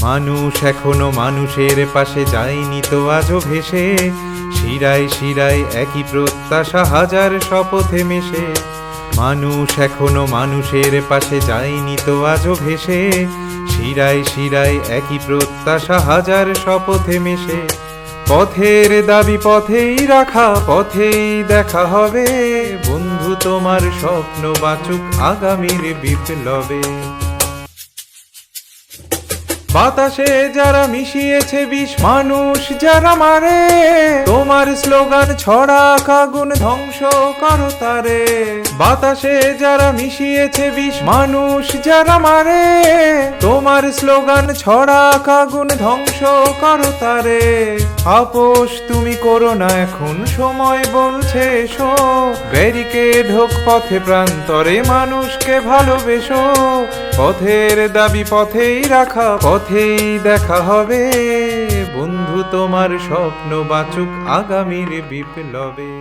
মানুষ এখনও মানুষের পাশে যায়নি তো আজও ভেসে। শিরায় শিরায় একই প্রত্যাশা, হাজার শপথে মেশে। মানুষ এখনও মানুষের পাশে যায়নি তো আজও ভেসে। শিরায় শিরায় একই প্রত্যাশা, হাজার শপথে মেশে। পথের দাবি পথেই রাখা, পথেই দেখা হবে। বন্ধু, তোমার স্বপ্ন বাচুক আগামীর বিপ্লবে। বাতাসে যারা মিশিয়েছে বিষ মানুষ, যারা মারে, তোমার স্লোগান ছড়া কাগুন ধ্বংস করো তারে। বাতাসে যারা মিশিয়েছে বিষ মানুষ, যারা মারে, তোমার স্লোগান ছড়া কাগুন ধ্বংস করো তারে। আপোষ তুমি করো না এখন, সময় বলছে এসো। ব্যারিকেড হোক পথে প্রান্তরে, মানুষকে ভালোবেসো। পথের দাবি পথেই রাখা পথেই দেখা হবে। বন্ধু তোমার স্বপ্ন বাচুক আগামীর বিপ্লবে।